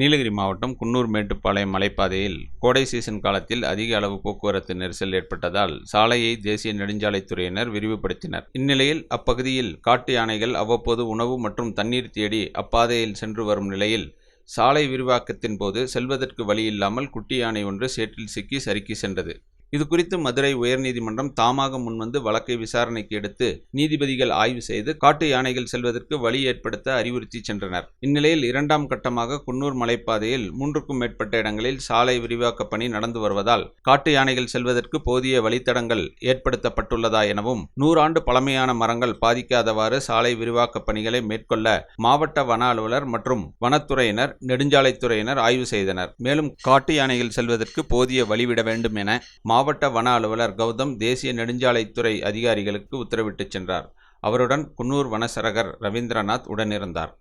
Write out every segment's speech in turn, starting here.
நீலகிரி மாவட்டம் குன்னூர் மேட்டுப்பாளையம் மலைப்பாதையில் கோடை சீசன் காலத்தில் அதிக அளவு போக்குவரத்து நெரிசல் ஏற்பட்டதால் சாலையை தேசிய நெடுஞ்சாலைத்துறையினர் விரிவுபடுத்தினர். இந்நிலையில் அப்பகுதியில் காட்டு யானைகள் அவ்வப்போது உணவு மற்றும் தண்ணீர் தேடி அப்பாதையில் சென்று வரும் நிலையில் சாலை விரிவாக்கத்தின் போது செல்வதற்கு வழியில்லாமல் குட்டி யானை ஒன்று சேற்றில் சிக்கி சறுக்கி சென்றது. இது குறித்து மதுரை உயர்நீதிமன்றம் தாமாக முன்வந்து வழக்கை விசாரணைக்கு எடுத்து நீதிபதிகள் ஆய்வு செய்து காட்டு யானைகள் செல்வதற்கு வழி ஏற்படுத்த அறிவுறுத்தி சென்றனர். இந்நிலையில் இரண்டாம் கட்டமாக குன்னூர் மலைப்பாதையில் மூன்றுக்கும் மேற்பட்ட இடங்களில் சாலை விரிவாக்க பணி நடந்து வருவதால் காட்டு யானைகள் செல்வதற்கு போதிய வழித்தடங்கள் ஏற்படுத்தப்பட்டுள்ளதா எனவும் நூறாண்டு பழமையான மரங்கள் பாதிக்காதவாறு சாலை விரிவாக்க பணிகளை மேற்கொள்ள மாவட்ட வன அலுவலர் மற்றும் வனத்துறையினர் நெடுஞ்சாலைத்துறையினர் ஆய்வு செய்தனர். மேலும் காட்டு யானைகள் செல்வதற்கு போதிய வழிவிட வேண்டும் என மாவட்ட வன அலுவலர் கௌதம் தேசிய நெடுஞ்சாலைத்துறை அதிகாரிகளுக்கு உத்தரவிட்டுச் சென்றார். அவருடன் குன்னூர் வனசரகர் ரவீந்திரநாத் உடனிருந்தார்.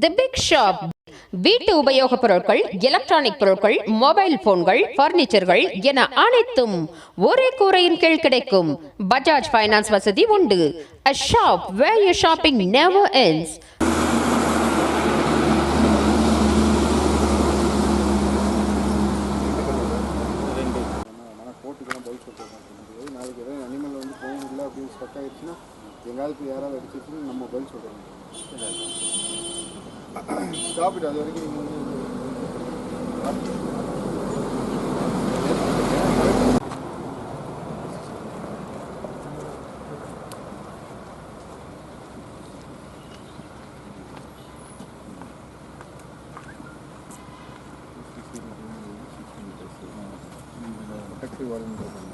தி பிக் ஷாப் வீட்டு உபயோகப் பொருட்கள் எலக்ட்ரானிக் பொருட்கள் மொபைல் போன்கள் பர்னிச்சர்கள் என அனைத்தும் ஒரே கூரையின் கீழ் கிடைக்கும். பஜாஜ் ஃபைனான்ஸ் வசதி உண்டு. A shop where you shopping never ends. போகுது நாளைக்கு எதாவது அனிமல் வந்து போக முடியல அப்படின்னு ஸ்டக் ஆகிடுச்சுன்னா எங்காவது போய் யாராவது அடிச்சிச்சுன்னு நம்ம பதில் சொல்கிறோம் ஸ்டாப்பிட் அது வரைக்கும் நீங்கள் வந்து protective warning